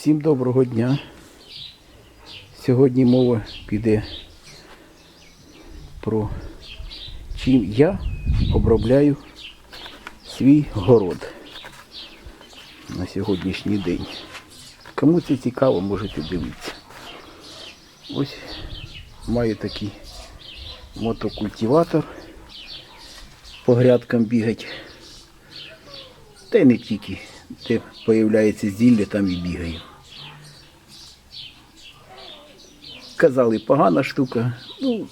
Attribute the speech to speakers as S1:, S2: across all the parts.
S1: Всім доброго дня. Сьогодні мова піде про чим я обробляю свій город на сьогоднішній день. Кому це цікаво, можете дивитися. Ось маю такий мотокультиватор по грядкам бігать. Та й не тільки. Де появляється зілля, там і бігаю. Казали, погана штука. Ну,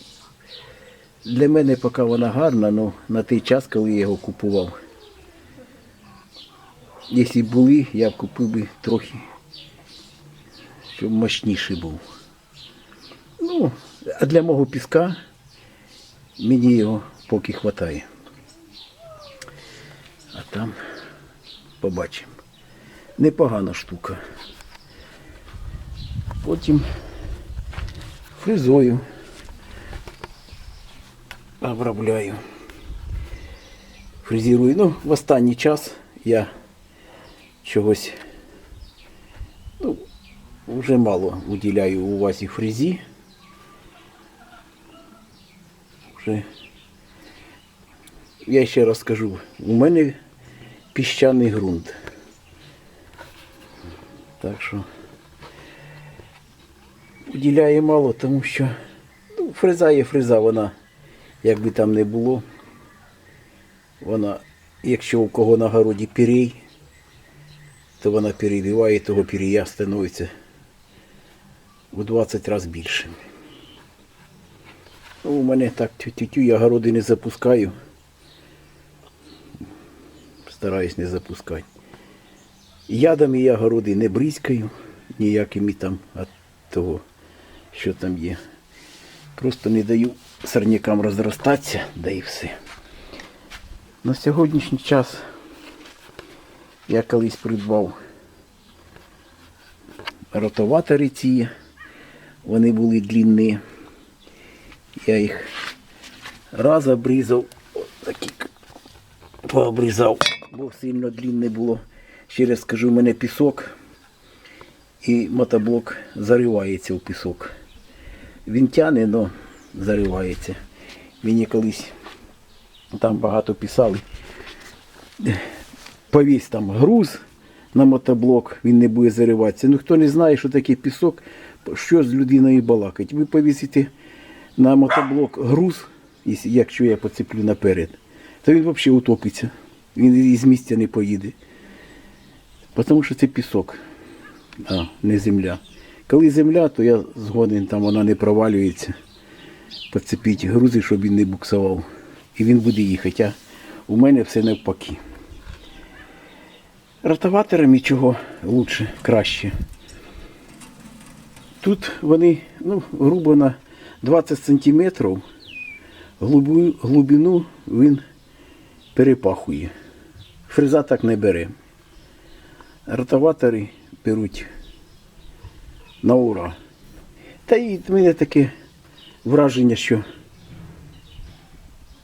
S1: для мене поки вона гарна, але на той час, коли я його купував. Якщо були, я б купив би трохи, щоб мощніший був. Ну, а для мого піска мені його поки вистачає. А там побачимо. Непогана штука. Потім фрезою обробляю. Фрезерую. Ну, в останній час я чогось ну, вже мало уділяю увазі фрезі. Вже я ще раз скажу, у мене піщаний ґрунт. Так що уділяє мало, тому що ну, фреза є фреза, вона, як би там не було, вона, якщо у кого на городі пірей, то вона перебиває, того пірія становиться у 20 разів більшим. Ну, у мене так тю-тю, я городи не запускаю. Стараюсь не запускати. Ядами я городи не бризкаю, ніякими там от того, що там є. Просто не даю сорнякам розростатися, да і все. На сьогоднішній час я колись придбав ротоватори ці, вони були длинні. Я їх раз обрізав, такі пообрізав, бо сильно длинне було. Ще раз скажу, у мене пісок і мотоблок заривається в пісок. Він тяне, але заривається. Мені колись там багато писали. Повісь там груз на мотоблок, він не буде зариватися. Ну хто не знає, що таке пісок, що з людиною балакать. Ви повісите на мотоблок груз, якщо- я поцеплю наперед, то він взагалі утопиться. Він із місця не поїде. Тому що це пісок, а не земля. Коли земля, то я згоден, там вона не провалюється. Поцепіть грузи, щоб він не буксував. І він буде їхати. А у мене все навпаки. Ротоваторами чого лучше, краще. Тут вони, ну, грубо на 20 сантиметрів глибину, він перепахує. Фреза так не бере. Ротоватори беруть на ура. Та і в мене таке враження, що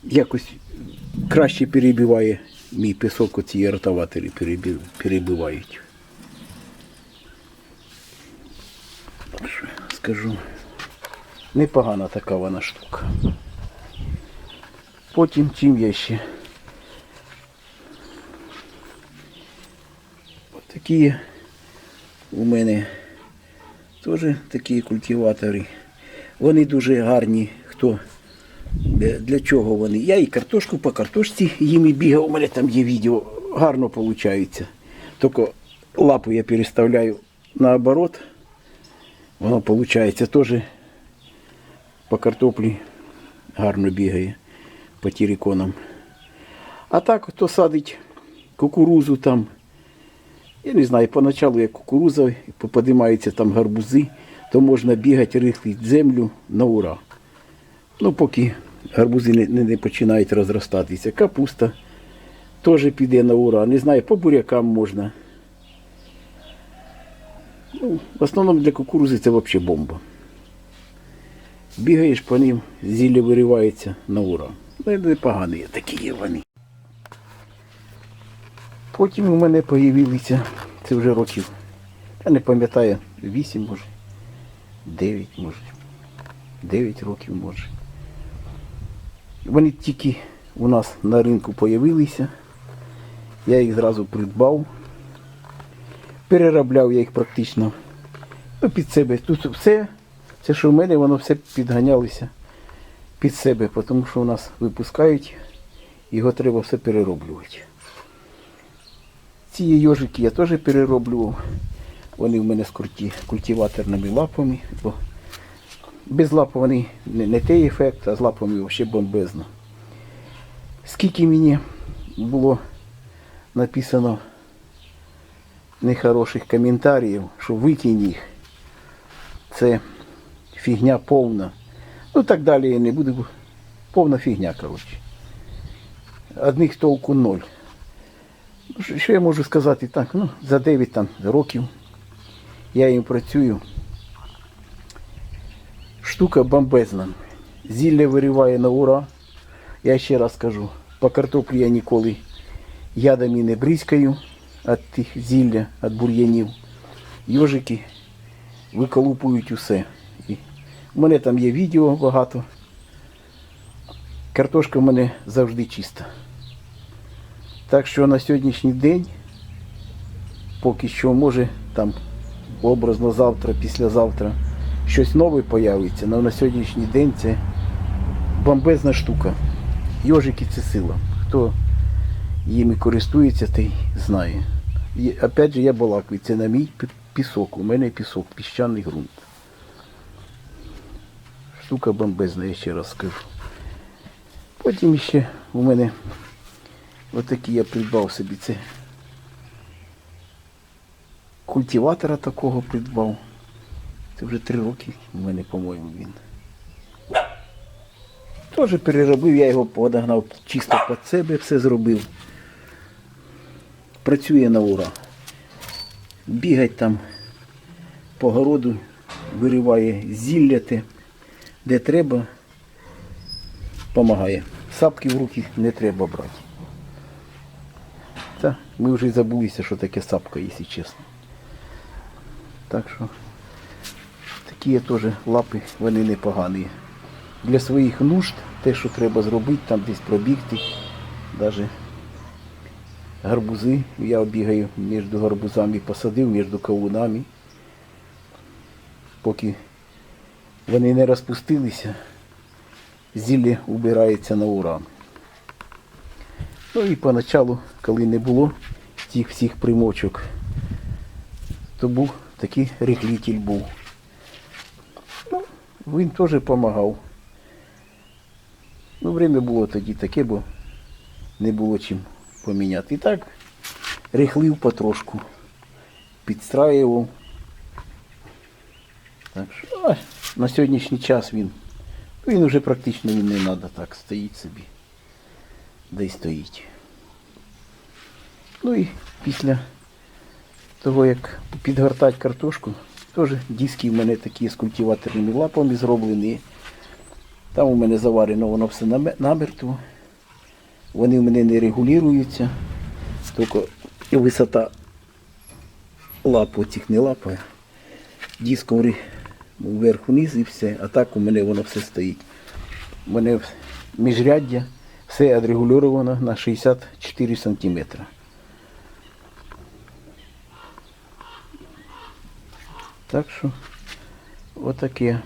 S1: якось краще перебиває мій пісок, оці ротоватори перебивають. Що скажу, непогана така вона штука. Потім чим я ще. Такі у мене теж такі культиватори. Вони дуже гарні. Хто для, чого вони? Я і картошку по картошці їм і бігав, у мене там є відео, гарно виходить. Тільки лапу я переставляю наоборот. Воно виходить теж по картоплі гарно бігає по тіриконам. А так, хто садить кукурузу там. Я не знаю, поначалу як кукуруза, попадимаються там гарбузи, то можна бігати, рихлити землю на ура. Ну, поки гарбузи не, не, не починають розростатися. Капуста теж піде на ура. Не знаю, по бурякам можна. Ну, в основному для кукурузи це взагалі бомба. Бігаєш по ним, зілля виривається на ура. Ну, непогані такі є вони. Потім у мене з'явилися, це вже років Я не пам'ятаю, 8 може, 9 може, 9 років може. Вони тільки у нас на ринку появилися. Я їх зразу придбав. Переробляв я їх практично ну, під себе. Тут все, це що в мене, воно все підганялося під себе, тому що у нас випускають, його треба все перероблювати. Ці йожики я теж перероблював. Вони в мене культі, культиваторними лапами. Бо без лап вони не, не той ефект, а з лапами взагалі бомбезно. Скільки мені було написано нехороших коментарів, що викинь їх. Це фігня повна. Ну так далі я не буду. Повна фігня, коротше. Одних толку ноль. Що- я можу сказати так? Ну, за 9 там, років я їм працюю. Штука бомбезна. Зілля вириває на ура. Я ще раз кажу, по картоплі я ніколи ядами не бризкаю від тих зілля, від бур'янів. Йожики виколупують усе. І в мене там є відео багато. Картошка в мене завжди чиста. Так що на сьогоднішній день, поки що може там образно завтра, післязавтра щось нове появиться, але на сьогоднішній день це бомбезна штука. Йожики це сила. Хто їми користується, той знає. І, опять же, я балакаю, це на мій пісок. У мене пісок, піщаний ґрунт. Штука бомбезна, я ще раз скажу. Потім ще у мене отакі я придбав собі це. Культиватора такого придбав. Це вже три роки у мене, по-моєму, він. Теж переробив, я його подогнав чисто під себе, все зробив. Працює на ура. Бігать там по городу, вириває зілля те, де треба, допомагає. Сапки в руки не треба брати. Та, ми вже й забулися, що таке сапка, якщо чесно. Так що такі теж лапи, вони непогані. Для своїх нужд, те, що треба зробити, там десь пробігти, навіть гарбузи. Я обігаю між гарбузами, посадив між кавунами. Поки вони не розпустилися, зілля убирається на ура. Ну і поначалу, коли не було цих всіх примочок, то був такий рихлитель був. Ну, він теж допомагав. Ну, время було тоді таке, бо не було чим поміняти. І так рихлив потрошку, підстраював. Так що а, на сьогоднішній час він, він вже практично він не треба так, стоїть собі. Де й стоїть. Ну і після того, як підгортати картошку, теж диски в мене такі з культиваторними лапами зроблені. Там у мене заварено воно все наме- намертво. Вони в мене не регулюються. Тільки висота лап цих не лапає. Диск говори, вверх-вниз і все. А так у мене воно все стоїть. У мене міжряддя все відрегульовано на 64 сантиметра. Так що отаке.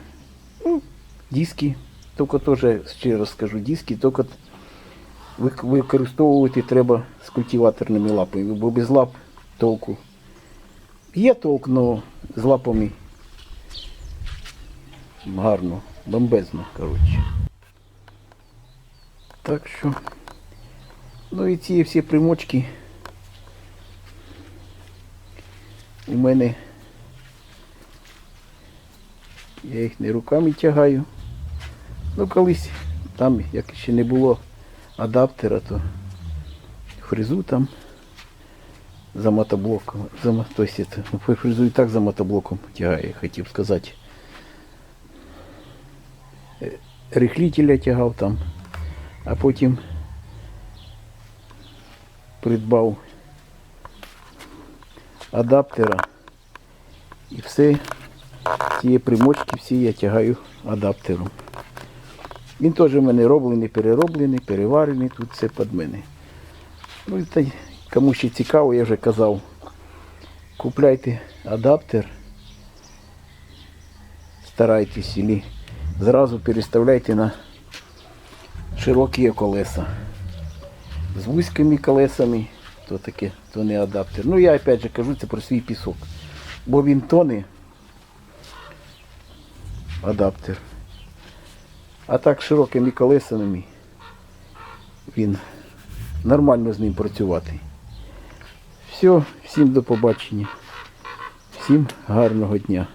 S1: Ну, диски. Тільки теж, ще раз скажу, диски, тільки використовувати треба з культиваторними лапами, бо без лап толку. Є толк, але з лапами гарно, бомбезно, коротше. Так що, ну і ці всі примочки у мене я їх не руками тягаю. Ну колись там, як ще не було адаптера, то фрезу там за мотоблоком, за, мо- то есть ну, фрезу і так за мотоблоком тягає, хотів сказати. Е, Рихлителя тягав там, а потім придбав адаптера І все, ці примочки всі я тягаю адаптером. Він теж в мене роблений, перероблений, переварений, тут все під мене. Ну та кому ще цікаво, я вже казав, купляйте адаптер, старайтесь, і зразу переставляйте на широкі колеса. З вузькими колесами, то таке, то не адаптер. Ну я опять же кажу це про свій пісок. Бо він тоне адаптер. А так широкими колесами він нормально з ним працювати. Все, всім до побачення. Всім гарного дня.